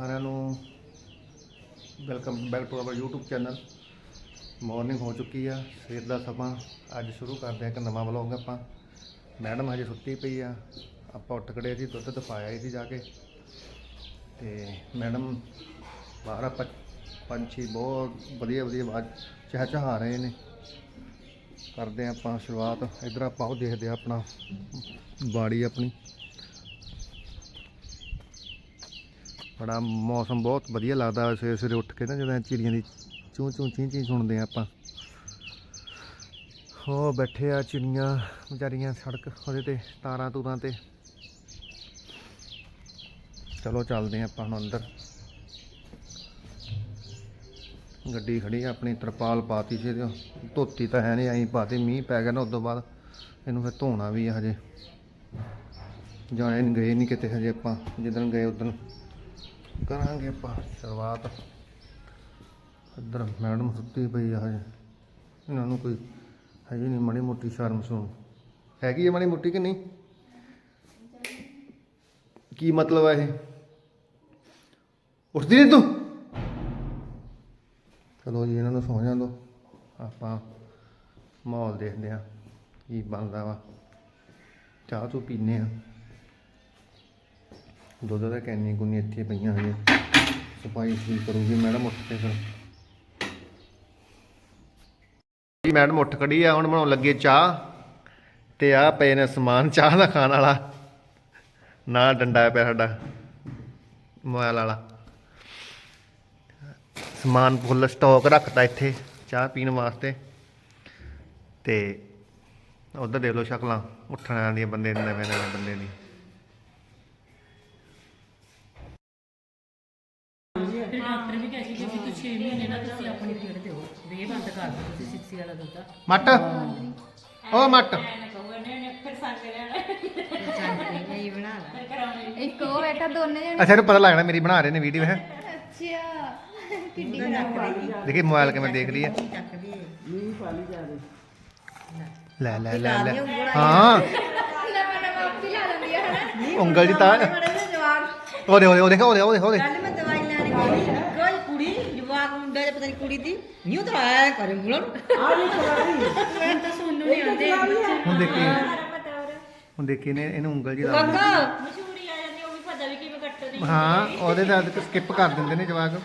ਸਾਰਿਆਂ ਨੂੰ welcome back to our YouTube channel. Morning ਹੋ ਚੁੱਕੀ ਆ, ਸਵੇਰ ਦਾ ਸਮਾਂ। ਅੱਜ ਸ਼ੁਰੂ ਕਰਦੇ ਆ ਇੱਕ ਨਵਾਂ ਵਲੌਗ ਆਪਾਂ। ਮੈਡਮ ਹਜੇ ਸੁੱਤੀ ਪਈ ਆ। ਆਪਾਂ ਉੱਠ ਖੜੇ ਸੀ ਦੁੱਧ ਦਫਾਇਆ ਸੀ ਜਾ ਕੇ। ਤੇ ਮੈਡਮ, ਬਾਹਰ ਆਪਾਂ ਪੰਛੀ ਬਹੁਤ ਵਧੀਆ ਵਧੀਆ ਆਵਾਜ਼ ਚਹਿਚਹਾ ਰਹੇ ਨੇ। ਕਰਦੇ ਆ ਆਪਾਂ ਸ਼ੁਰੂਆਤ। ਇਧਰ ਆਪਾਂ ਉਹ ਦੇਖਦੇ ਆ ਆਪਣਾ ਬਾੜੀ ਆਪਣੀ। ਬੜਾ ਮੌਸਮ ਬਹੁਤ ਵਧੀਆ ਲੱਗਦਾ ਸਵੇਰੇ ਸਵੇਰੇ ਉੱਠ ਕੇ ਨਾ ਜਦੋਂ ਚਿੜੀਆਂ ਦੀ ਚੂੰ ਚੂੰ, ਚੀਂ ਚੀਂ ਸੁਣਦੇ ਆ ਆਪਾਂ। ਹੋ ਬੈਠੇ ਆ ਚਿੜੀਆਂ ਵਿਚਾਰੀਆਂ ਸੜਕ ਉਹਦੇ ਤੇ, ਤਾਰਾਂ ਤੂਰਾਂ ਤੇ। ਚਲੋ ਚੱਲਦੇ ਆ ਆਪਾਂ ਹੁਣ ਅੰਦਰ। ਗੱਡੀ ਖੜੀ ਆ ਆਪਣੀ ਤਰਪਾਲ ਪਾਤੀ ਸੀ ਇਹਦੇ ਧੋਤੀ ਤਾਂ ਹੈ ਨਹੀਂ ਐਂ ਪਾਤੀ, ਮੀਂਹ ਪੈ ਗਿਆ ਨਾ ਉਦੋਂ ਬਾਅਦ। ਇਹਨੂੰ ਫਿਰ ਧੋਣਾ ਵੀ ਆ ਹਜੇ। ਜਾਣੇ ਨਹੀਂ ਗਏ ਨਹੀਂ ਕਿਤੇ ਹਜੇ ਆਪਾਂ, ਜਿੱਦਣ ਗਏ ਉਦੋਂ ਕਰਾਂਗੇ ਆਪਾਂ ਸ਼ੁਰੂਆਤ। ਇੱਧਰ ਮੈਡਮ ਸੁੱਤੀ ਪਈ ਆ ਹਜੇ। ਇਹਨਾਂ ਨੂੰ ਕੋਈ ਹਜੇ ਨਹੀਂ ਮਾੜੀ ਮੋਟੀ ਸ਼ਰਮ ਸੁਣ ਹੈਗੀ ਹੈ ਮਾੜੀ ਮੋਟੀ ਕਿ ਨਹੀਂ? ਕੀ ਮਤਲਬ ਹੈ ਇਹ? ਉੱਠਦੀ ਨਹੀਂ ਤੂੰ? ਚਲੋ ਜੀ, ਇਹਨਾਂ ਨੂੰ ਸੌ ਜਾਣ ਦਿਓ ਆਪਾਂ ਮਾਹੌਲ ਦੇਖਦੇ ਆ ਕੀ ਬਣਦਾ ਵਾ। ਚਾਹ ਚੂ ਪੀਨੇ ਆ ਦੁੱਧ ਦਾ ਕੈਨੀ ਕੁਨੀ ਇੱਥੇ ਪਈਆਂ ਹਜੇ। ਸਫ਼ਾਈ ਸੀ ਕਰੂਗੀ ਮੈਡਮ ਉੱਠ ਕੇ ਫਿਰ। ਜੀ ਮੈਡਮ ਉੱਠ ਖੜੀ ਆ, ਹੁਣ ਬਣਾਉਣ ਲੱਗੇ ਚਾਹ। ਤੇ ਆ ਪਏ ਨੇ ਸਮਾਨ, ਚਾਹ ਦਾ ਖਾਣ ਵਾਲਾ। ਨਾ ਡੰਡਾ ਪਿਆ ਸਾਡਾ, ਮੋਬਾਈਲ ਵਾਲਾ। ਸਮਾਨ ਫੁੱਲ ਸਟਾਕ ਰੱਖਤਾ ਇੱਥੇ, ਚਾਹ ਪੀਣ ਵਾਸਤੇ। ਤੇ ਉਧਰ ਦੇਖ ਲਓ ਸ਼ਕਲਾਂ, ਉੱਠਣ ਵਾਲੀਆਂ ਬੰਦੇ ਦੀ ਨਵੇਂ ਨਵੇਂ ਬੰਦੇ ਦੀ ਫਿਰ ਡਾਕਟਰ ਵੀ ਕਹਿ ਸੀ ਕਿ ਤੁਸੀਂ 6 ਮਹੀਨੇ ਨਾ ਤੁਸੀਂ ਆਪਣੀ ਫੀਡ ਦਿਓ ਵੀ ਇਹ ਬੰਦ ਕਰ ਦਿਓ ਤੁਸੀਂ ਸਿੱਸੀ ਵਾਲਾ ਦੁੱਧ ਮੱਟ। ਮੱਟ। ਇੱਕ ਉਹ ਬੈਠਾ ਦੋਨੇ ਜਣੇ। ਅੱਛਾ ਇਹਨੂੰ ਪਤਾ ਲੱਗਣਾ ਮੇਰੀ ਬਣਾ ਰਹੇ ਨੇ ਵੀਡੀਓ ਹੈ। ਅੱਛਾ ਕਿੱਡੀ ਖਰਾਬ ਦੇਖੀ ਮੋਬਾਈਲ ਕਿਵੇਂ ਦੇਖ ਲਈ ਹੈ ਲੈ ਲੈ ਲੈ ਲੈ। ਹਾਂ। ਨਵਾਂ ਨਵਾਂ ਆਪੀ ਲਾ ਲੈਂਦੀ ਆ ਹਨਾ। ਉਂਗਲ ਜੀ ਤਾਂ ਉਹਦੇ ਉਹਦੇ ਉਹਦੇ ਉਹਦੇ ਉਹਦੇ ਉਹਦੇ ਕੱਲ ਮੈਂ ਦਵਾਈ ਲੈਣ ਗਈ ਕੋਈ ਕੁੜੀ ਜਵਾਕ ਮੁੰਡਾ ਜਾਂ ਪਤਾ ਨਹੀਂ ਕੁੜੀ ਦੀ ਨਿਉ ਤਾਂ ਆਇਆ ਕਰੇ ਮੁਲਣ। ਮੈਂ ਤਾਂ ਸੁਣਨ ਨੂੰ ਨਹੀਂ ਆਉਂਦੇ ਹੁਣ ਦੇਖੀ। ਹੁਣ ਦੇਖੀ ਨੇ ਇਹਨੂੰ ਉਂਗਲ ਜੀ ਲਾ ਕਾਕਾ। ਮਸ਼ਹੂਰੀ ਆ ਜਾਂਦੀ ਉਹ ਵੀ ਪਤਾ ਵੀ ਕਿਵੇਂ ਕੱਟਦੇ ਹਾਂ ਉਹਦੇ ਨਾਲ ਸਕਿਪ ਕਰ ਦਿੰਦੇ ਨੇ ਜਵਾਕ।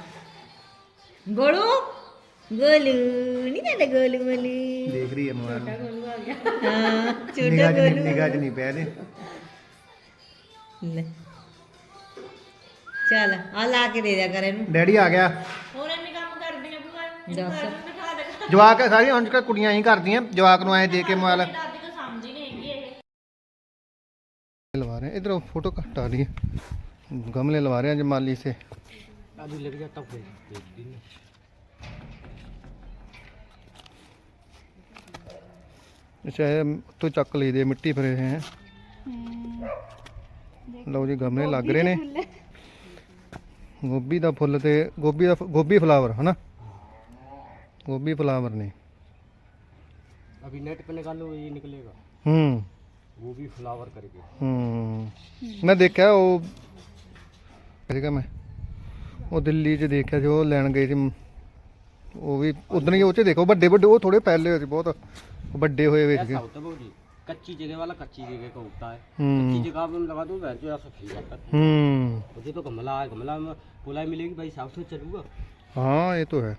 ਗੋਲੂ ਗੋਲੂ ਨਹੀਂ ਤਾਂ ਗੋਲੂ ਗੋਲੂ ਦੇਖ ਰਹੀ ਹੈ ਮੋਬਾਈਲ ਹਾਂ ਛੋਟਾ ਨਿਗਾਹ ਚ ਨਹੀਂ ਗੋਲੂ ਨਿਗਾਹ ਚ ਨਹੀਂ ਪਿਆ ਇਹਦੇ ਲੈ। ਚੱਲ ਆ ਲਾ ਕੇ ਦੇ ਦਿਆ ਕਰ ਇਹਨੂੰ। ਡੈਡੀ ਆ ਗਿਆ। ਹੋਰ ਇੰਨੇ ਕੰਮ ਕਰਦੀਆਂ ਬੁਆ ਦੱਸ ਦਿਖਾ ਦੇ ਜਵਾਕ ਸਾਰੀਆਂ ਹੁਣ ਕੁੜੀਆਂ ਹੀ ਕਰਦੀਆਂ ਜਵਾਕ ਨੂੰ ਐ ਦੇ ਕੇ ਮੋਬਾਈਲ ਦਾਦੀ ਕੋ ਸਮਝ ਹੀ ਨਹੀਂ ਹੈਗੀ ਇਹ ਲਵਾ ਰਹੇ ਇਧਰ ਫੋਟੋ ਘੱਟ ਆ ਰਹੀ ਹੈ ਗਮਲੇ ਲਵਾ ਰਹੇ हैं जमाली से अभी लग जाता कोई एक दिन ਅੱਛਾ ਇਹ ਤੋਂ ਚੱਕ ਲਈਦੇ ਮਿੱਟੀ ਭਰੇ ਹੋਏ ਹੈ ਲਓ ਜੀ ਗਮਲੇ ਲੱਗ ਰਹੇ ਨੇ ਗੋਭੀ ਦਾ ਫੁੱਲ ਤੇ ਗੋਭੀ ਦਾ ਫ- ਗੋਭੀ ਫਲਾਵਰ ਹਨਾ ਗੋਭੀ ਫਲਾਵਰ ਨੇ अभी नेट पे निकालो ये निकलेगा ਹੂੰ वो भी फ्लावर करके ਹੂੰ ਮੈਂ ਦੇਖਿਆ ਉਹ ਸੀਗਾ ਮੈਂ ਉਹ ਦਿੱਲੀ 'ਚ ਦੇਖਿਆ ਸੀ ਉਹ ਲੈਣ ਗਏ ਸੀ ਉਹ ਵੀ ਉਦੋਂ ਹੀ ਉਹ 'ਚ ਦੇਖੋ ਵੱਡੇ ਵੱਡੇ ਉਹ ਥੋੜੇ ਪਹਿਲੇ ਹੋਏ ਸੀ ਬਹੁਤ ਵੱਡੇ ਹੋਏ ਵੇ ਸੀਗੇ ऐसा होता है जी कच्ची जगह वाला कच्ची जगह का होता है हम्म। कच्ची जगह पे लगा दो वैसे ऐसा खिल जाता है हम्म मुझे तो गमला है गमला में पुलाई मिलेगी भाई साफ से चलूंगा हाँ ये तो है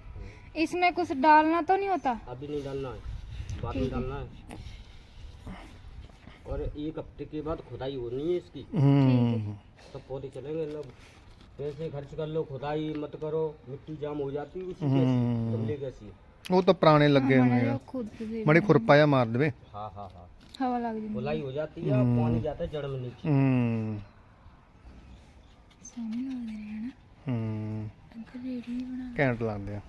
इसमें कुछ डालना तो नहीं होता अभी नहीं डालना है बाद में डालना है और एक हफ्ते के बाद खुदाई होनी है इसकी हम्म तब पौधे चलेंगे लोग पैसे खर्च कर लो खुदाई मत करो मिट्टी जाम हो जाती है उसी हम्म। कैसी गमले कैसी ਉਹ ਤਾਂ ਪੁਰਾਣੇ ਲੱਗੇ ਹੋਏ ਆ खुद से ਮੜੀ ਖੁਰਪਾ ਜਾ ਮਾਰ ਦੇਵੇ हाँ हाँ हाँ हवा लग जाती पुलाई हो जाती है पानी जाता है जड़ में नीचे ਹੂੰ सामने लग रहे हैं ना ਹੂੰ अंकल रेडी बना ਘੈਂਟ ਲੱਗਦੇ ਆ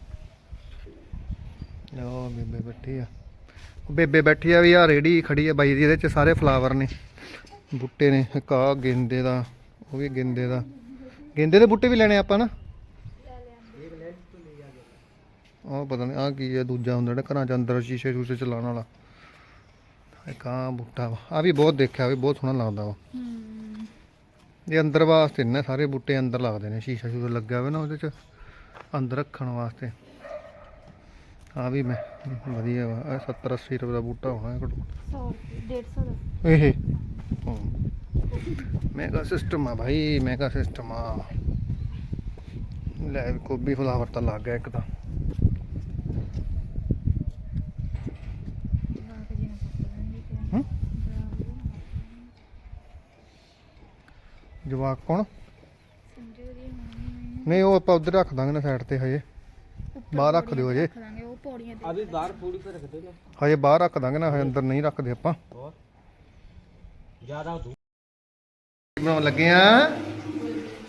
ਲਓ ਬੇਬੇ ਬੈਠੀ ਆ। ਬੇਬੇ ਬੈਠੀ ਆ ਵੀ ਆ ਰੇੜੀ ਖੜੀ ਆ ਬਾਈ ਦੀ ਇਹਦੇ ਚ ਸਾਰੇ ਫਲਾਵਰ ਨੇ। ਬੂਟੇ ਨੇ ਇੱਕ ਆ ਗੇਂਦੇ ਦਾ ਉਹ ਵੀ ਗੇਂਦੇ ਦਾ। ਗੇਂਦੇ ਦੇ ਬੂਟੇ ਵੀ ਲੈਣੇ ਆਪਾਂ ਨਾ? ਉਹ ਪਤਾ ਨਹੀਂ ਆ ਕੀ ਹੈ ਦੂਜਾ ਹੁੰਦਾ ਜਿਹੜਾ ਘਰਾਂ ਚ ਅੰਦਰ ਸ਼ੀਸ਼ੇ ਸ਼ੂਸ਼ੇ ਚ ਲਾਉਣ ਵਾਲਾ। ਇੱਕ ਆ ਬੂਟਾ ਆ ਵੀ ਬਹੁਤ ਦੇਖਿਆ ਵੀ ਬਹੁਤ ਸੋਹਣਾ ਲੱਗਦਾ ਵਾ। ਇਹ ਅੰਦਰ ਵਾਸਤੇ ਨੇ ਸਾਰੇ ਬੂਟੇ ਅੰਦਰ ਲੱਗਦੇ ਨੇ ਸ਼ੀਸ਼ਾ ਸ਼ੂਸ਼ਾ ਲੱਗਿਆ ਹੋਇਆ ਨਾ ਉਹਦੇ ਚ ਅੰਦਰ ਰੱਖਣ ਵਾਸਤੇ। ਆ ਵੀ ਮੈਂ ਵਧੀਆ ਵਾ ਇਹ 70 80 ਰੁਪਏ ਦਾ ਬੂਟਾ ਹੋਣਾ ਘੱਟੋ 100 150 ਦਾ। ਇਹ? ਮੈਗਾ ਸਿਸਟਮ ਆ ਭਾਈ ਮੈਗਾ ਸਿਸਟਮ ਆ। ਲੈ ਵੀ ਕੋਬੀ ਫਲਾਵਰ ਤਾਂ ਲੱਗ ਗਿਆ ਇੱਕ ਤਾਂ। ਜਵਾਕ ਕੌਣ? ਨਹੀਂ ਉਹ ਆਪਾਂ ਉਧਰ ਰੱਖ ਦਾਂਗੇ ਨਾ ਸਾਈਡ ਤੇ ਹਜੇ। ਬਾਹਰ ਰੱਖ ਦਿਓ ਜੇ। ਹਜੇ ਬਾਹਰ ਰੱਖ ਦਾਂਗੇ ਨਾ ਹਜੇ ਅੰਦਰ ਨਹੀਂ ਰੱਖਦੇ ਆਪਾਂ। ਜ਼ਿਆਦਾ ਲੱਗੇ ਆ।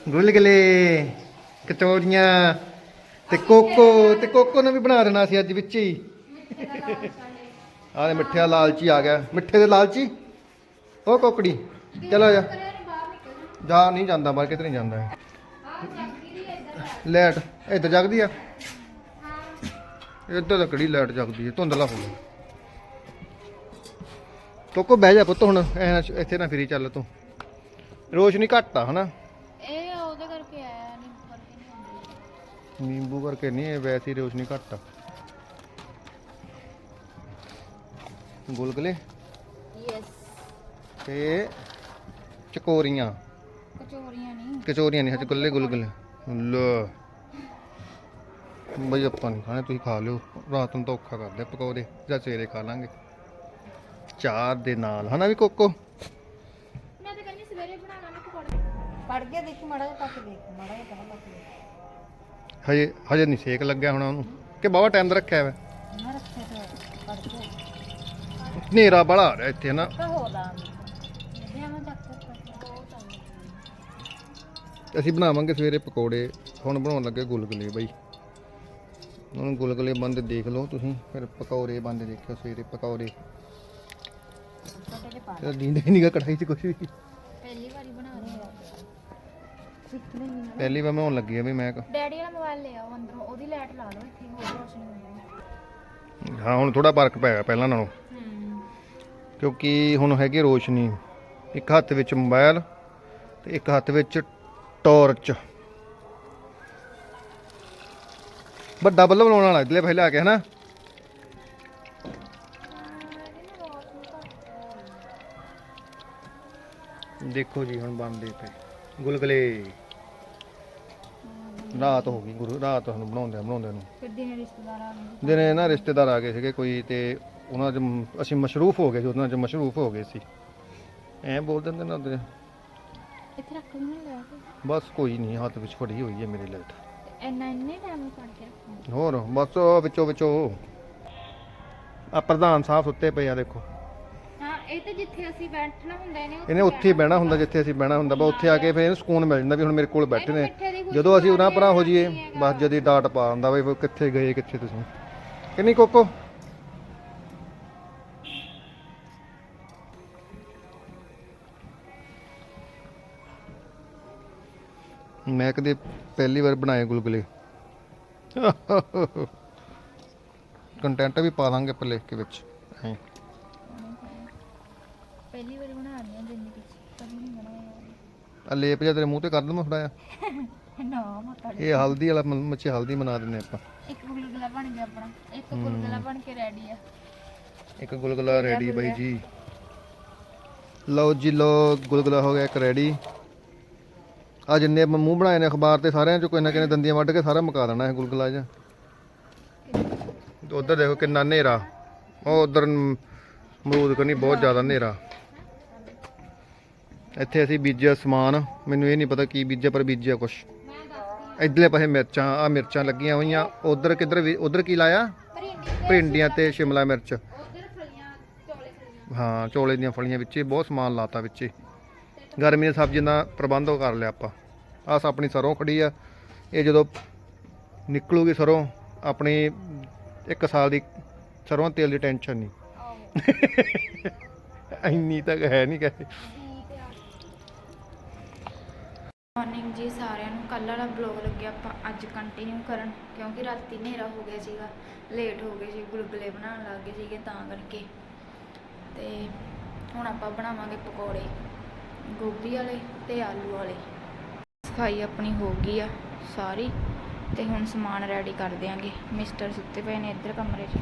ਗੁਲਗਲੇ ਕਚੌਰੀਆਂ ਤੇ ਕੋਕੋ ਤੇ ਕੋਕੋ ਨੂੰ ਵੀ ਬਣਾ ਦੇਣਾ ਸੀ ਅੱਜ ਵਿੱਚ ਹੀ। ਆਹ ਮਿੱਠੇ ਲਾਲਚੀ ਆ ਗਿਆ। ਮਿੱਠੇ ਦੇ ਲਾਲਚੀ? ਉਹ ਕੋਕੜੀ ਚਲੋ ਜਾ। ਜਾ ਨਹੀਂ ਜਾਂਦਾ ਬਾਹਰ ਕਿਤੇ ਨਹੀਂ ਜਾਂਦਾ ਲੈਟ ਇੱਧਰ ਜਗਦੀ ਆ। ਇੱਧਰ ਤਾਂ ਕਿਹੜੀ ਲਾਈਟ ਜਗਦੀ ਹੈ ਧੁੰਦਲਾ ਹੋ ਗਿਆ। ਕੋਕੋ ਬਹਿ ਜਾ ਪੁੱਤ ਹੁਣ ਐ ਨਾ ਇੱਥੇ ਨਾ ਫਿਰੀ ਚੱਲ ਤੂੰ। ਰੋਸ਼ਨੀ ਘੱਟ ਆ ਹਨਾ? ਇਹ ਉਹਦੇ ਕਰਕੇ ਆਇਆ ਨਹੀਂ ਕਰਕੇ ਨਹੀਂ ਨਿੰਬੂ ਕਰਕੇ ਨਹੀਂ ਇਹ ਵੈਸੇ ਹੀ ਰੋਸ਼ਨੀ ਘੱਟ ਆ। ਗੁਲਗਲੇ? ਯੈਸ ਤੇ ਚਕੋਰੀਆਂ? ਕਚੋਰੀਆਂ ਨਹੀਂ। ਕਚੋਰੀਆਂ ਨਹੀਂ ਹਜੇ ਗੁੱਲੇ ਗੁਲਗਲੇ। ਲੈ। ਬਈ ਆਪਾਂ ਨਹੀਂ ਖਾਣੇ ਤੁਸੀਂ ਖਾ ਲਿਓ। ਰਾਤ ਨੂੰ ਤਾਂ ਔਖਾ ਕਰਦੇ ਆ ਪਕੌੜੇ ਜਾਂ ਸਵੇਰੇ ਖਾ ਲਾਂਗੇ। ਚਾਹ ਦੇ ਨਾਲ ਹਨਾ ਵੀ ਕੋਕੋ? ਮੈਂ ਤਾਂ ਕਹਿੰਦੀ ਸਵੇਰੇ ਬਣਾਣਾ ਨਾ ਪਕੌੜੇ। ਪੜ ਕੇ ਦੇਖ ਮਾੜਾ ਜਿਹਾ ਪੱਕ ਦੇਖ ਮਾੜਾ ਜਿਹਾ ਪੱਕ ਦੇਖ। ਹਜੇ ਹਜੇ ਨਹੀਂ ਸੇਕ ਲੱਗਿਆ ਹੋਣਾ ਉਹਨੂੰ। ਕਿ ਬਾਵਾ ਟਾਈਮ ਦਾ ਰੱਖਿਆ ਵਾ ਨਾ ਰੱਖੇ ਤਾਂ ਪੜ ਕੇ ਹਨੇਰਾ ਬੜਾ ਆ ਰਿਹਾ ਇੱਥੇ ਨਾ। ਤਾਂ ਹੋ ਲਾ ਮੈਂ ਮੈਂ ਚੱਕ ਕੇ। ਅਸੀਂ ਬਣਾਵਾਂਗੇ ਸਵੇਰੇ ਪਕੌੜੇ। ਹੁਣ ਬਣਾਉਣ ਲੱਗੇ ਗੁਲਗੁਲੇ ਬਈ। ਹੁਣ ਗੁਲਗੁਲੇ ਬੰਦੇ ਦੇਖ ਲਓ ਤੁਸੀਂ ਫਿਰ ਪਕੌੜੇ ਬੰਦੇ ਦੇਖਿਓ ਸਵੇਰੇ ਪਕੌੜੇ। ਤੇ ਦੀਂਦਾ ਹੀ ਨਹੀਂਗਾ ਕੜਾਈ 'ਚ ਕੁਝ ਵੀ। ਪਹਿਲੀ ਵਾਰੀ ਬਣਾ ਰਹੇ ਆ ਪਹਿਲੀ ਵਾਰ ਬਣਾਉਣ ਲੱਗੀ ਆ ਵੀ ਮੈਂ ਡੈਡੀ ਵਾਲਾ ਮੋਬਾਈਲ ਲੈ ਆਓ ਅੰਦਰੋਂ ਉਹਦੀ ਲਾਈਟ ਲਾ ਲਓ ਇੱਥੇ ਹੋਰ ਰੋਸ਼ਨੀ ਹੁੰਦੀ। ਹਾਂ ਹੁਣ ਥੋੜਾ ਫ਼ਰਕ ਪੈ ਗਿਆ ਪਹਿਲਾਂ ਨਾਲੋਂ। ਕਿਉਂਕਿ ਹੁਣ ਹੈਗੀ ਰੋਸ਼ਨੀ। ਇੱਕ ਹੱਥ ਵਿੱਚ ਮੋਬਾਈਲ ਤੇ ਇੱਕ ਹੱਥ ਵਿੱਚ ਟਾਰਚ। ਵੱਡਾ ਬੱਲਬ ਲਾਉਣ ਵਾਲਾ ਇਧਰਲੇ ਪਹਿਲੇ ਆ ਕੇ ਹਨਾ? ਦੇਖੋ ਜੀ ਹੁਣ ਬਣਦੇ ਪਏ। ਗੁਲਗਲੇ। ਰਾਤ ਹੋ ਗਈ ਗੁਰੂ ਰਾਤ ਸਾਨੂੰ ਬਣਾਉਂਦੇ ਬਣਾਉਂਦੇ ਨੂੰ। ਫਿਰ ਦਿਨੇ ਰਿਸ਼ਤੇਦਾਰ ਆ ਗਏ। ਦਿਨੇ ਨਾ ਰਿਸ਼ਤੇਦਾਰ ਆ ਗਏ ਸੀਗੇ ਕੋਈ ਤੇ ਉਹਨਾਂ 'ਚ ਅਸੀਂ ਮਸ਼ਰੂਫ ਹੋ ਗਏ ਸੀ ਉਹਨਾਂ 'ਚ ਮਸ਼ਰੂਫ ਹੋ ਗਏ ਸੀ। ਐਂ ਬੋਲ ਦਿੰਦੇ ਨਾ ਉਹਦੇ ਇੱਥੇ ਰੱਖ ਵੀ ਨਹੀਂ ਲਿਆ ਤੇ ਬਸ ਕੋਈ ਨਹੀਂ ਹੱਥ ਵਿੱਚ ਫੜੀ ਹੋਈ ਹੈ ਮੇਰੇ ਲਾਈਟ। ਇੰਨਾ ਇੰਨੇ ਟਾਈਮ ਨੂੰ ਫੜ ਕੇ ਰੱਖਣਾ। ਹੋਰ ਬਸ ਉਹ ਵਿੱਚੋਂ ਵਿੱਚੋਂ ਆ ਪ੍ਰਧਾਨ ਸਾਹਿਬ ਸੁੱਤੇ ਪਏ ਆ ਦੇਖੋ। ਹਾਂ ਇਹ ਤੇ ਜਿੱਥੇ ਅਸੀਂ ਬੈਠਣਾ ਹੁੰਦਾ ਇਹਨੇ ਇਹਨੇ ਉੱਥੇ ਹੀ ਬਹਿਣਾ ਹੁੰਦਾ ਜਿੱਥੇ ਅਸੀਂ ਬਹਿਣਾ ਹੁੰਦਾ ਬਸ ਉੱਥੇ ਆ ਕੇ ਫਿਰ ਇਹਨੂੰ ਸਕੂਨ ਮਿਲ ਜਾਂਦਾ ਵੀ ਹੁਣ ਮੇਰੇ ਕੋਲ ਬੈਠੇ ਨੇ। ਜਦੋਂ ਅਸੀਂ ਆਉਂਦੀ ਪਰਾਂ ਹੋ ਜਾਈਏ। ਬਸ ਜਦੀ ਡਾਟ ਪਾ ਦਿੰਦਾ ਵੀ ਕਿੱਥੇ ਗਏ ਕਿੱਥੇ ਤੁਸੀਂ। ਕਿੰਨੀ ਕੋਕੋ? ਮੈਂ ਕਦੇ ਪਹਿਲੀ ਵਾਰ ਬਣਾਏ ਗੁਲਗੁਲੇ। ਕੰਟੈਂਟ ਵੀ ਪਾ ਦਾਂਗੇ ਆਪਾਂ ਲਿਖ ਕੇ ਵਿੱਚ। ਐਂ। ਪਹਿਲੀ ਵਾਰੀ ਬਣਾ ਰਹੀ ਹਾਂ ਜ਼ਿੰਦਗੀ 'ਚ ਕਦੀ ਨਹੀਂ ਬਣਾਇਆ ਆ। ਲੇਪ ਜਿਹਾ ਤੇਰੇ ਮੂੰਹ ਤੇ ਕਰ ਦਵਾਂ ਥੋੜਾ ਜਿਹਾ। ਨਾ ਮਤਾ ਇਹ ਹਲਦੀ ਵਾਲਾ ਮੱਛੀ ਹਲਦੀ ਬਣਾ ਦਿੰਨੇ ਆਪਾਂ। ਇੱਕ ਗੁਲਗੁਲਾ ਬਣ ਗਿਆ ਆਪਣਾ। ਇੱਕ ਗੁਲਗੁਲਾ ਬਣ ਕੇ ਰੈਡੀ ਆ। ਇੱਕ ਗੁਲਗੁਲਾ ਰੈਡੀ ਬਾਈ ਜੀ। ਲਓ ਜੀ ਲਓ ਗੁਲਗੁਲਾ ਹੋ ਗਿਆ ਇੱਕ ਰੈਡੀ ਆ ਜਿੰਨੇ ਆਪਾਂ ਮੂੰਹ ਬਣਾਏ ਨੇ ਅਖਬਾਰ ਤੇ ਸਾਰਿਆਂ ਚ ਕੋਈ ਨਾ ਕਿਨੇ ਦੰਦੀਆਂ ਵੱਢ ਕੇ ਸਾਰਾ ਮੁਕਾ ਦੇਣਾ ਇਹ ਗੁਲਗੁਲਾ ਜਿਹਾ। ਉਧਰ ਦੇਖੋ ਕਿੰਨਾ ਹਨੇਰਾ। ਉਹ ਉਧਰ ਅਮਰੂਦ ਕਰਨੀ ਬਹੁਤ ਜ਼ਿਆਦਾ ਹਨੇਰਾ। ਇੱਥੇ ਅਸੀਂ ਬੀਜਿਆ ਸਮਾਨ ਮੈਨੂੰ ਇਹ ਨਹੀਂ ਪਤਾ ਕੀ ਬੀਜਿਆ ਪਰ ਬੀਜਿਆ ਕੁਛ। ਇਧਰਲੇ ਪਾਸੇ ਮਿਰਚਾਂ ਆ ਮਿਰਚਾਂ ਲੱਗੀਆਂ ਹੋਈਆਂ। ਉਧਰ ਕਿੱਧਰ ਉਧਰ ਕੀ ਲਾਇਆ? ਭਿੰਡੀਆਂ ਤੇ ਸ਼ਿਮਲਾ ਮਿਰਚ। ਹਾਂ ਚੋਲੇ ਦੀਆਂ ਫਲੀਆਂ ਵਿੱਚ ਬਹੁਤ ਸਮਾਨ ਲਾਤਾ ਵਿੱਚ। ਗਰਮੀ ਦੀਆਂ ਸਬਜ਼ੀਆਂ ਦਾ ਪ੍ਰਬੰਧ ਕਰ ਲਿਆ ਆਪਾਂ। ਆਹ ਆਪਣੀ ਸਰੋਂ ਖੜੀ ਆ। ਇਹ ਜਦੋਂ ਨਿਕਲੂਗੀ ਸਰੋਂ ਆਪਣੀ ਇੱਕ ਸਾਲ ਦੀ ਸਰੋਂ ਤੇਲ ਦੀ ਟੈਨਸ਼ਨ ਨਹੀਂ। ਇੰਨੀ ਤੱਕ ਹੈ ਨਹੀਂ ਕਹੇ। ਮਾਰਨਿੰਗ ਜੀ ਸਾਰਿਆਂ ਨੂੰ ਕੱਲ੍ਹ ਵਾਲਾ ਬਲੌਗ ਲੱਗਿਆ ਆਪਾਂ ਅੱਜ ਕੰਟੀਨਿਊ ਕਰਨ ਕਿਉਂਕਿ ਰਾਤੀ ਹਨੇਰਾ ਹੋ ਗਿਆ ਸੀਗਾ ਲੇਟ ਹੋ ਗਏ ਸੀ ਗੁਲਗੁਲੇ ਬਣਾਉਣ ਲੱਗ ਗਏ ਸੀਗੇ ਤਾਂ ਕਰਕੇ। ਤੇ ਹੁਣ ਆਪਾਂ ਬਣਾਵਾਂਗੇ ਪਕੌੜੇ। ਗੋਭੀ ਵਾਲੇ ਤੇ ਆਲੂ ਵਾਲੇ। ਸਫ਼ਾਈ ਆਪਣੀ ਹੋ ਗਈ ਆ ਸਾਰੀ ਤੇ ਹੁਣ ਸਮਾਨ ਰੈਡੀ ਕਰ ਦਿਆਂਗੇ। ਮਿਸਟਰ ਸੁੱਤੇ ਪਏ ਨੇ ਇੱਧਰ ਕਮਰੇ 'ਚ।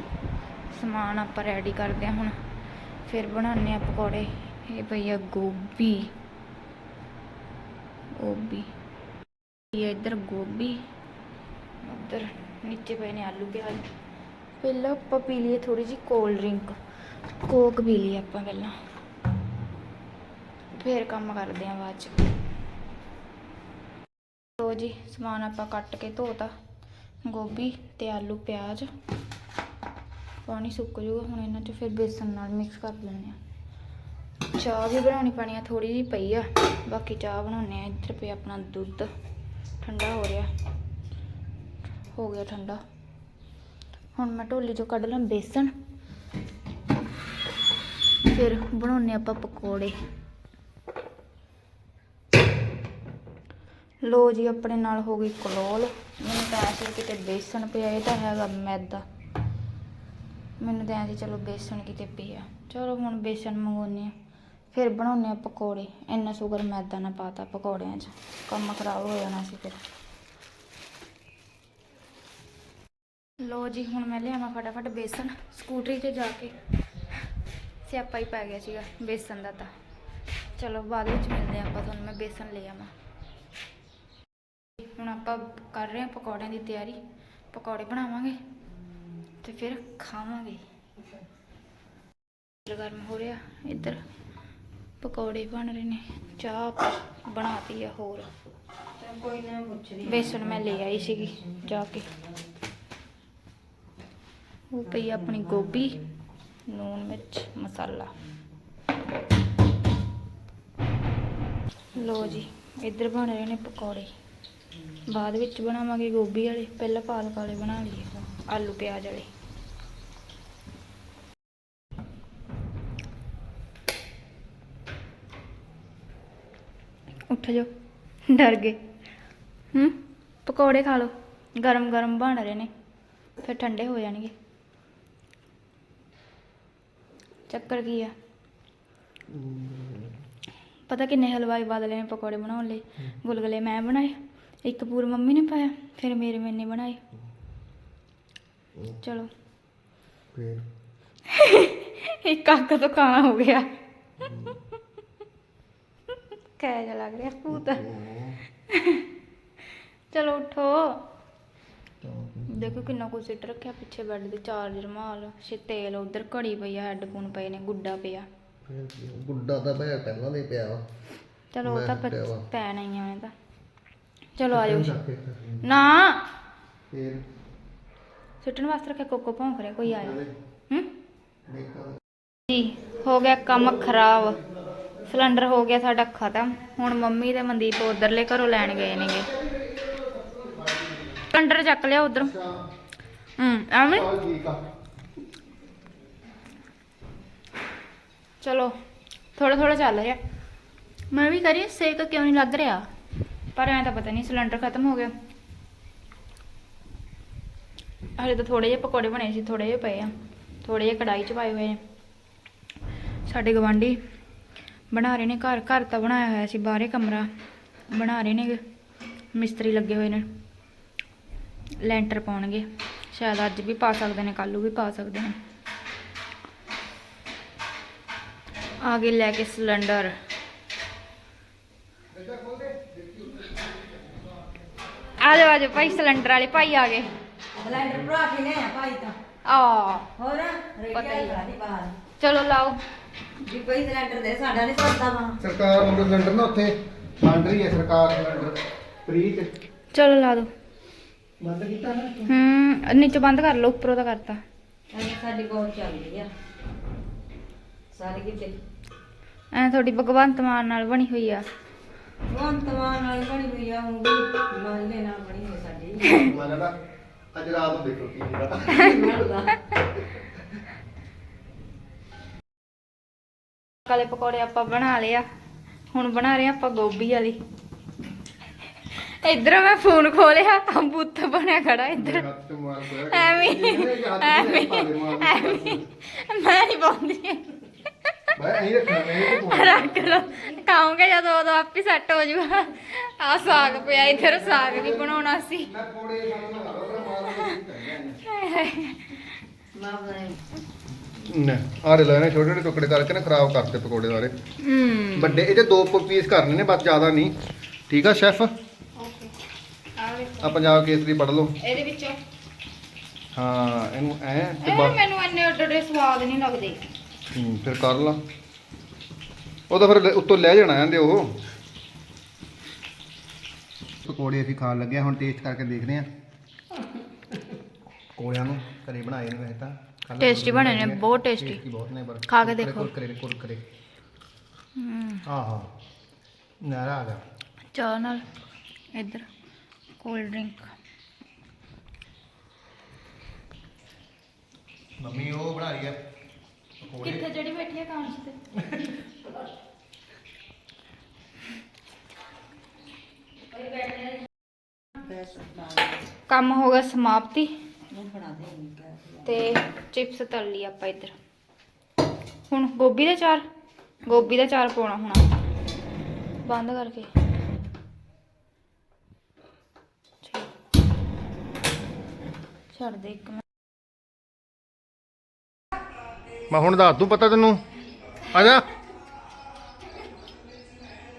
ਸਮਾਨ ਆਪਾਂ ਰੈਡੀ ਕਰਦੇ ਆ ਹੁਣ। ਫਿਰ ਬਣਾਉਂਦੇ ਆ ਪਕੌੜੇ। ਇਹ ਪਈ ਆ ਗੋਭੀ। ਗੋਭੀ। ਇਹ ਇੱਧਰ ਗੋਭੀ। ਉੱਧਰ ਨੀਚੇ ਪਏ ਨੇ ਆਲੂ ਪਿਆਜ਼। ਪਹਿਲਾਂ ਆਪਾਂ ਪੀ ਲਈਏ ਥੋੜੀ ਜਿਹੀ ਕੋਲਡ ਡਰਿੰਕ ਕੋਕ ਪੀ ਲਈ ਆਪਾਂ ਪਹਿਲਾਂ। ਫਿਰ ਕੰਮ ਕਰਦੇ ਆਂ ਬਾਅਦ ਚ। ਲੋ ਜੀ, ਸਮਾਨ ਆਪਾਂ ਕੱਟ ਕੇ ਧੋਤਾ। ਗੋਭੀ ਤੇ ਆਲੂ, ਪਿਆਜ਼। ਪਾਣੀ ਸੁੱਕ ਜੂਗਾ ਹੁਣ ਇਹਨਾਂ 'ਚ ਫਿਰ ਬੇਸਨ ਨਾਲ ਮਿਕਸ ਕਰ ਲੈਣੇ ਆ। ਚਾਹ ਵੀ ਬਣਾਉਣੀ ਪੈਣੀ ਆ ਥੋੜੀ ਜਿਹੀ ਪਈ ਆ। ਬਾਕੀ ਚਾਹ ਬਣਾਉਣੇ ਆ, ਇੱਧਰ ਪਿਆ ਆਪਣਾ ਦੁੱਧ। ਠੰਡਾ ਹੋ ਰਿਹਾ। ਹੋ ਗਿਆ ਠੰਡਾ। ਹੁਣ ਮੈਂ ਢੋਲੀ ਚੋਂ ਕੱਢ ਲਾਂ ਬੇਸਨ। ਫਿਰ ਬਣਾਉਣੇ ਆਪਾਂ ਪਕੌੜੇ। ਲੋ ਜੀ, ਆਪਣੇ ਨਾਲ ਹੋ ਗਈ ਕਲੋਲ। ਮੈਨੂੰ ਤਾਂ ਐਂ ਸੀ ਕਿਤੇ ਬੇਸਣ ਪਿਆ, ਇਹ ਤਾਂ ਹੈਗਾ ਮੈਦਾ। ਮੈਨੂੰ ਤਾਂ ਐਂ ਸੀ, ਚਲੋ ਬੇਸਣ ਕਿਤੇ ਪਿਆ। ਚਲੋ ਹੁਣ ਬੇਸਣ ਮੰਗਵਾਉਂਦੇ ਆ ਫਿਰ ਬਣਾਉਂਦੇ ਆ ਪਕੌੜੇ। ਇੰਨਾ ਸ਼ੂਗਰ ਮੈਦਾ ਨਾ ਪਾਤਾ ਪਕੌੜਿਆਂ 'ਚ। ਕੰਮ ਖਰਾਬ ਹੋ ਜਾਣਾ ਸੀ ਫਿਰ। ਲੋ ਜੀ, ਹੁਣ ਮੈਂ ਲਿਆਵਾਂ ਫਟਾਫਟ ਬੇਸਣ। ਸਕੂਟਰੀ ਤੇ ਜਾ ਕੇ ਸਿਆਪਾ ਹੀ ਪੈ ਗਿਆ ਸੀਗਾ, ਬੇਸਣ ਦਾ ਤਾਂ। ਚਲੋ ਬਾਅਦ ਵਿੱਚ ਮਿਲਦੇ ਹਾਂ ਆਪਾਂ, ਤੁਹਾਨੂੰ ਮੈਂ ਬੇਸਣ ਲੈ ਆਵਾਂ। ਹੁਣ ਆਪਾਂ ਕਰ ਰਹੇ ਹਾਂ ਪਕੌੜਿਆਂ ਦੀ ਤਿਆਰੀ। ਪਕੌੜੇ ਬਣਾਵਾਂਗੇ ਤੇ ਫਿਰ ਖਾਵਾਂਗੇ। ਗਰਮ ਹੋ ਰਿਹਾ, ਇੱਧਰ ਪਕੌੜੇ ਬਣ ਰਹੇ ਨੇ, ਚਾਹ ਬਣਾਤੀ ਆ ਹੋਰ। ਕੋਈ ਨਾ ਪੁੱਛਦੀ ਬੇਸਣ ਮੈਂ ਲੈ ਆਈ ਸੀਗੀ ਜਾ ਕੇ। ਉਹ ਪਈ ਆਪਣੀ ਗੋਭੀ ਨੂਨ ਮਿਰਚ, ਮਸਾਲਾ। ਲੋ ਜੀ, ਇੱਧਰ ਬਣ ਰਹੇ ਨੇ ਪਕੌੜੇ। ਬਾਅਦ ਵਿੱਚ ਬਣਾਵਾਂਗੇ ਗੋਭੀ ਵਾਲੇ ਪਹਿਲਾਂ ਪਾਲਕ ਵਾਲੇ ਬਣਾ ਲਈਏ ਆਲੂ ਪਿਆਜ਼ ਵਾਲੇ। ਉੱਠ ਜਾਓ ਡਰ ਗਏ। ਹੂੰ ਪਕੌੜੇ ਖਾ ਲਓ ਗਰਮ ਗਰਮ ਬਣ ਰਹੇ ਨੇ ਫਿਰ ਠੰਡੇ ਹੋ ਜਾਣਗੇ। ਚੱਕਰ ਕੀ ਆ? ਪਤਾ ਕਿੰਨੇ ਹਲਵਾਈ ਬਦਲੇ ਨੇ ਪਕੌੜੇ ਬਣਾਉਣ ਲਈ ਗੁਲਗੁਲੇ ਮੈਂ ਬਣਾਏ ਇੱਕ ਪੂਰ ਮੰਮੀ ਨੇ ਪਾਇਆ ਫਿਰ ਮੇਰੇ ਮੈਨੇ ਬਣਾਏ। ਚਲੋ। ਫਿਰ? ਇੱਕ ਅੱਖ ਤੋਂ ਕਾਣਾ ਹੋ ਗਿਆ। ਕਹਿ ਜਾ ਲੱਗ ਰਿਹਾ ਭੂਤ। ਚਲੋ ਉਠੋ। ਦੇਖੋ ਕਿੰਨਾ ਕੁਛ ਸਿੱਟ ਰੱਖਿਆ ਪਿੱਛੇ ਬੈੱਡ ਦੇ ਚਾਰਜਰ ਰੁਮਾਲ ਛੇ ਤੇਲ ਉਧਰ ਘੜੀ ਪਈ ਆ ਹੈੱਡਫੋਨ ਪਏ ਨੇ ਗੁੱਡਾ ਪਿਆ। ਗੁੱਡਾ ਤਾਂ ਭੈ ਪਹਿਲਾਂ ਦੇ ਪਿਆ ਵਾ। ਚਲੋ ਉਹ ਤਾਂ ਪੈਣਾ ਹੀ ਆ ਉਹਨੇ ਤਾਂ। ਚਲੋ ਆਜੋ ਚੱਕ ਕੇ ਫਿਰ। ਨਾ। ਫਿਰ? ਸਿੱਟਣ ਵਾਸਤੇ ਰੱਖਿਆ ਕੋਕੋ ਭੌਂਕ ਰਿਹਾ ਕੋਈ ਆਇਆ ਹੂੰ? ਦੇਖਾਂ ਜੀ ਹੋ ਗਿਆ ਕੰਮ ਖਰਾਬ। ਸਿਲੰਡਰ ਹੋ ਗਿਆ ਸਾਡਾ ਖਤਮ। ਹੁਣ ਮੰਮੀ ਤੇ ਮਨਦੀਪ ਉਧਰਲੇ ਘਰੋਂ ਲੈਣ ਗਏ ਨੇਗੇ। ਸਿਲੰਡਰ ਚੱਕ ਲਿਆ ਉਧਰੋਂ। ਹੂੰ ਐਵੇਂ? ਚੱਲ ਠੀਕ ਆ। ਚਲੋ ਥੋੜਾ ਥੋੜਾ ਚੱਲ ਰਿਹਾ। ਮੈਂ ਵੀ ਕਰੀ ਸੇਕ ਕਿਉਂ ਨਹੀਂ ਲੱਗ ਰਿਹਾ? ਪਰ ਐਂ ਤਾਂ ਪਤਾ ਨਹੀਂ ਸਿਲੰਡਰ ਖਤਮ ਹੋ ਗਿਆ। ਹਲੇ ਤਾਂ ਥੋੜੇ ਜਿਹੇ ਪਕੌੜੇ ਬਣੇ ਸੀ ਥੋੜੇ ਜਿਹੇ ਪਏ ਆ। ਥੋੜੇ ਜਿਹੇ ਕੜਾਈ 'ਚ ਪਾਏ ਹੋਏ ਸਾਡੇ ਗਵਾਂਢੀ ਬਣਾ ਰਹੇ ਨੇ ਘਰ ਘਰ ਤਾਂ ਬਣਾਇਆ ਹੋਇਆ ਸੀ, ਬਾਹਰੇ ਕਮਰਾ ਬਣਾ ਰਹੇ ਨੇ। ਮਿਸਤਰੀ ਲੱਗੇ ਹੋਏ ਨੇ। ਲੈਂਟਰ ਪਾਉਣਗੇ। ਸ਼ਾਇਦ ਅੱਜ ਵੀ ਪਾ ਸਕਦੇ ਨੇ, ਕੱਲ੍ਹ ਵੀ ਪਾ ਸਕਦੇ ਨੇ। ਆ ਗਏ ਲੈ ਕੇ ਸਿਲੰਡਰ। ਆ ਜਾਓ ਆ ਜਾਓ ਭਾਈ ਸਿਲੰਡਰ ਵਾਲੇ ਭਾਈ ਆ ਗਏ। ਬਲੈਂਡਰ ਭਰਾ ਕੇ ਨੇ ਆ ਭਾਈ ਤਾਂ। ਆ। ਹੋਰ ਪਤਾ ਹੀ। ਨਹੀਂ ਬਾਹਰ। ਚਲੋ ਲਾਓ। ਵੀ ਕੋਈ ਸਿਲੰਡਰ ਦੇ ਸਾਡਾ ਨਹੀਂ ਸਰਦਾ ਵਾ। ਸਰਕਾਰ ਵੱਲੋਂ ਸਿਲੰਡਰ ਨਾ ਉੱਥੇ ਵੰਡ ਰਹੀ ਹੈ ਸਰਕਾਰ ਸਿਲੰਡਰ ਫ੍ਰੀ ਚ। ਚਲੋ ਲਾ ਦੋ। ਬੰਦ ਕੀਤਾ ਨਾ ਹੂੰ ਨੀਚੇ ਬੰਦ ਕਰ ਲਓ ਉੱਪਰੋਂ ਤਾਂ ਕਰਤਾ। ਸਾਡੀ ਬਹੁਤ ਚੱਲਦੀ ਆ। ਸਾਰੇ ਕਿਤੇ। ਐ ਤੁਹਾਡੀ ਭਗਵੰਤ ਮਾਨ ਨਾਲ ਬਣੀ ਹੋਈ ਆ। ਭਗਵੰਤ ਮਾਨ ਨਾਲ ਬਣੀ ਹੋਈ ਆ ਉਹ ਵੀ ਮਹੱਲੇ ਨਾਲ ਬਣੀ ਹੋਈ ਸਾਡੀ। ਮੈਂ ਕਹਿੰਦਾ ਅੱਜ ਰਾਤ ਨੂੰ ਦੇਖੋ ਕੀ ਹੁੰਦਾ। ਕਾਲੇ ਪਕੌੜੇ ਆਪਾਂ ਬਣਾ ਲਿਆ ਹੁਣ ਬਣਾ ਰਹੇ ਆਪਾਂ ਗੋਭੀ ਵਾਲੀ। ਇੱਧਰ ਮੈਂ ਫੋਨ ਖੋਲਿਆ ਬੁੱਤ ਬਣਿਆ ਖੜਾ ਇੱਧਰ। ਐਵੇਂ ਐਵੇਂ ਮੈਂ ਨਹੀਂ ਪਾਉਂਦੀ ਮੈਂ ਅਹੀਂ ਰੱਖਣਾ ਮੈਂ ਇਹ ਤੂੰ ਰੱਖ ਲਓ। ਖਾਓਗੇ ਜਦੋਂ ਉਦੋਂ ਆਪੇ ਸੈੱਟ ਹੋ ਜਾਊਗਾ ਆ ਸਾਗ ਪਿਆ ਇੱਧਰ ਸਾਗ ਵੀ ਬਣਾਉਣਾ ਸੀ। ਮੈਂ ਕੋੜੇ ਸਾਨੂੰ ਨਾ ਲਓ ਮਾਂ ਬਣਾਈ ਨਾ ਆਰੇ ਲੈਣੇ ਛੋਟੇ ਛੋਟੇ ਟੁਕੜੇ ਕਰਕੇ ਨਾ ਖਰਾਬ ਕਰਤੇ ਪਕੌੜੇ ਸਾਰੇ। ਹੂੰ। ਵੱਡੇ ਇਹਦੇ ਦੋ ਪੀਸ ਕਰਨੇ ਨੇ ਬਸ ਜ਼ਿਆਦਾ ਨਹੀਂ। ਠੀਕ ਆ ਸ਼ੈਫ ਓਕੇ ਆ ਪੰਜਾਬ ਕੇਸਰੀ ਪੜ ਲਓ। ਇਹਦੇ ਵਿੱਚੋਂ। ਹਾਂ ਇਹਨੂੰ ਐ ਤੇ ਇਹ ਬਸ। ਮੈਨੂੰ ਇੰਨੇ ਓਡੇ ਸਵਾਦ ਨਹੀਂ ਲੱਗਦੇ। ਹੂੰ, ਫਿਰ ਕਰ ਲਾ। ਉਹ ਤਾਂ ਫਿਰ ਲੈ- ਉੱਤੋਂ ਲੈ ਜਾਣਾ ਆਂਦੇ ਉਹ। ਪਕੌੜੇ ਅਸੀਂ ਖਾਣ ਲੱਗੇ ਹਾਂ, ਹੁਣ ਟੇਸਟ ਕਰਕੇ ਦੇਖਦੇ ਆ ਕੋਲਿਆਂ ਨੂੰ ਘਰੇ ਬਣਾਏ ਨੇ ਵੈਸੇ ਤਾਂ। Tasty ਬਣੇ ਨੇ, ਬਹੁਤ। Tasty ਬਹੁਤ ਨੇ ਪਰ ਖਾ ਕੇ ਦੇਖੋ। ਕੁਰਕਰੇ ਕੁਰਕਰੇ। ਹੂੰ। ਹਾਂ ਹਾਂ ਨਾਰਾ ਆ ਗਿਆ। ਚਾਹ ਨਾਲ ਇੱਧਰ ਕੋਲਡ ਡਰਿੰਕ ਮੰਮੀ ਉਹ ਬਣਾ ਰਹੀ ਆ। ਪਕੌੜੇ ਕਿੱਥੇ ਜਿਹੜੀ ਬੈਠੀ ਹੈ ਕਾਂਚ ਤੇ? ਕੰਮ ਹੋ ਗਿਆ ਸਮਾਪਤੀ। ਤੇ ਚਿਪਸ ਤਲ ਲਈ ਆਪਾਂ ਇੱਧਰ। ਹੁਣ ਗੋਭੀ ਦਾ ਚਾਰ, ਗੋਭੀ ਦਾ ਚਾਰ ਪਾਉਣਾ ਹੁਣ ਬੰਦ ਕਰਕੇ। ਛੱਡ ਦੇ ਇੱਕ ਮਿੰਟ। ਮੈਂ ਹੁਣ ਦੱਸ ਦੂੰ ਪਤਾ ਤੈਨੂੰ। ਆ ਜਾ।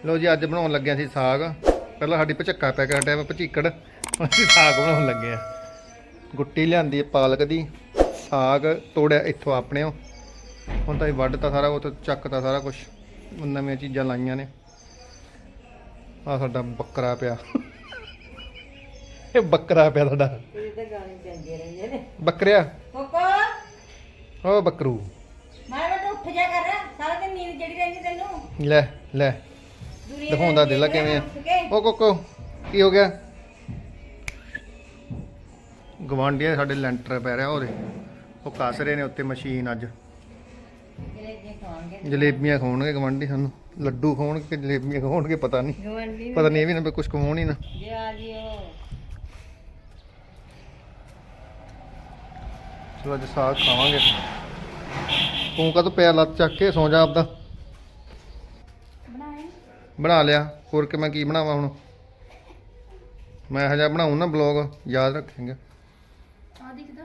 ਲੋ ਜੀ ਅੱਜ ਬਣਾਉਣ ਲੱਗਿਆ ਸੀ ਸਾਗ। ਪਹਿਲਾਂ ਸਾਡੀ ਪਚੱਕਾ ਪੈ ਵਾ ਭਚੀਕੜ। ਹੁਣ ਅਸੀਂ ਸਾਗ ਬਣਾਉਣ ਲੱਗੇ ਆ। ਗੁੱਟੀ ਲਿਆਂਦੀ ਪਾਲਕ ਦੀ। ਸਾਗ ਤੋੜਿਆ ਇੱਥੋਂ ਆਪਣੇਓ ਹੁਣ ਤਾਂ ਇਹ ਵੱਢਤਾ ਸਾਰਾ ਉਹ ਚੱਕਤਾ ਸਾਰਾ ਕੁਝ ਨਵੀਆਂ ਚੀਜ਼ਾਂ ਲਾਈਆਂ ਨੇ। ਆ ਸਾਡਾ ਬੱਕਰਾ ਪਿਆ। ਇਹ ਬੱਕਰਾ ਪਿਆ ਸਾਡਾ। ਇਹ ਤਾਂ ਗਾਣੇ ਪੈਂਦੇ ਰਹਿੰਦੇ ਨੇ। ਬੱਕਰਿਆ। ਓ ਬੱਕਰੂ। ਉੱਠ ਜਾ ਕਰ ਸਾਰਾ ਦਿਨ ਨੀਂਦ ਜੜੀ ਰਹਿੰਦੀ ਤੈਨੂੰ। ਲੈ ਲੈ। ਦੁਨੀਆ ਦਿਖਾਉਂਦਾ ਦਾ ਦੇਖ ਕਿਵੇਂ ਆ? ਉੱਠ ਕੇ। ਓ ਕੋਕੋ ਕੀ ਹੋ ਗਿਆ? ਗਵਾਂਡੀਆਂ ਸਾਡੇ ਲੈਂਟਰ ਪੈ ਰਿਹਾ ਉਹਦੇ। ਉਹ ਕੱਸ ਰਹੇ ਨੇ ਉੱਤੇ ਮਸ਼ੀਨ ਅੱਜ। ਜਲੇਬੀਆਂ ਖਾਣਗੇ ਜਲੇਬੀਆਂ ਸਾਨੂੰ। ਲੱਡੂ ਖਾਣਗੇ ਕਿ ਜਲੇਬੀਆਂ ਖਾਣਗੇ ਪਤਾ ਨਹੀਂ। ਗਵੰਡੀ ਪਤਾ ਨਹੀਂ ਇਹ ਵੀ ਨਾ ਕੁਝ ਖਵਾਉਣ ਹੀ ਨਾ। ਜੇ ਆ ਜਿਓ। ਚਲੋ ਅੱਜ ਸਾਗ ਖਾਵਾਂਗੇ। ਤੂੰ ਕਦ ਪੈਰ ਲੱਤ ਚੱਕ ਕੇ? ਸੌਂ ਜਾ ਆਪਦਾ। ਬਣਾਏ ਬਣਾ ਲਿਆ। ਹੋਰ ਕਿ ਮੈਂ ਕੀ ਬਣਾਵਾਂ ਹੁਣ? ਮੈਂ ਹਜਾ ਬਣਾਉਂ ਨਾ ਬਲੌਗ ਯਾਦ ਰੱਖਾਂਗੇ। ਆ ਦਿਖਦਾ।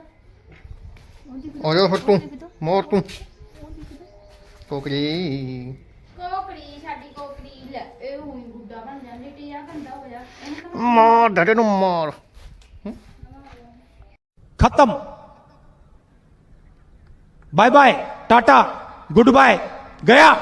ਉਹ ਤੂੰ ਮੋਰ ਤੂੰ। ਕੋਕਰੀ ਕੋਕਰੀ ਸਾਡੀ ਕੋਕਰੀ ਲੈ। ਇਹ ਹੋਈ ਗੁੱਡਾ ਬਣ ਜਾਂਦੀ ਟੀਆ ਗੰਦਾ ਹੋ ਮਾਰ ਡੱਡੇ ਨੂੰ ਮਾਰ। ਖਤਮ। Bye bye tata goodbye ਗਿਆ